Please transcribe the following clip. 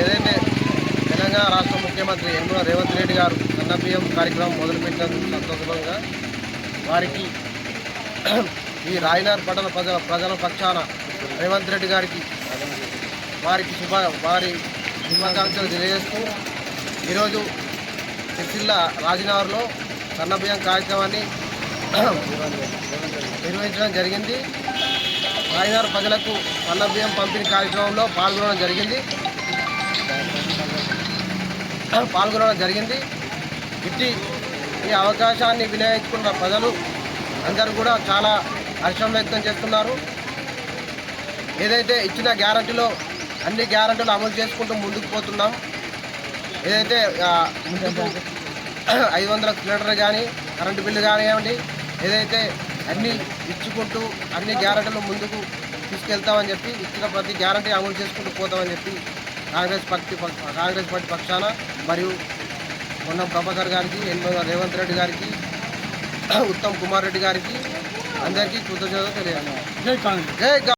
ఏదైతే తెలంగాణ రాష్ట్ర ముఖ్యమంత్రి యనమల రేవంత్ రెడ్డి గారు సన్నబియ్యం కార్యక్రమం మొదలుపెట్టినందుకు సంతోషంగా వారికి ఈ రాయనార్ పట్టణ ప్రజల ప్రజల పక్షాన రేవంత్ రెడ్డి గారికి వారికి శుభ వారి శుభాకాంక్షలు తెలియజేస్తూ ఈరోజు సిరిసిల్ల రాజనగర్లో సన్నబియ్యం కార్యక్రమాన్ని నిర్వహించడం జరిగింది. రాయనగర్ ప్రజలకు సన్నబియ్యం పంపిణీ కార్యక్రమంలో పాల్గొనడం జరిగింది. పాల్గొనడం జరిగింది. ఇట్టి ఈ అవకాశాన్ని వినియోగించుకున్న ప్రజలు అందరూ కూడా చాలా హర్షం వ్యక్తం చేస్తున్నారు. ఏదైతే ఇచ్చిన గ్యారంటీలో అన్ని గ్యారంటీలు అమలు చేసుకుంటూ ముందుకు పోతున్నాం. ఏదైతే ఐదు వందల సిలిండర్ కానీ కరెంటు బిల్లు కానివ్వండి ఏదైతే అన్ని ఇచ్చుకుంటూ అన్ని గ్యారంటీలు ముందుకు తీసుకెళ్తామని చెప్పి ఇచ్చిన ప్రతి గ్యారంటీ అమలు చేసుకుంటూ పోతామని చెప్పి కాంగ్రెస్ పార్టీ కాంగ్రెస్ పార్టీ పక్షాన మరియు పొన్నం ప్రభాకర్ గారికి ఎన్నికల రేవంత్ రెడ్డి గారికి ఉత్తమ్ కుమార్ రెడ్డి గారికి అందరికీ కృతజ్ఞతలు తెలియాలి జై కాంగ్రెస్. జై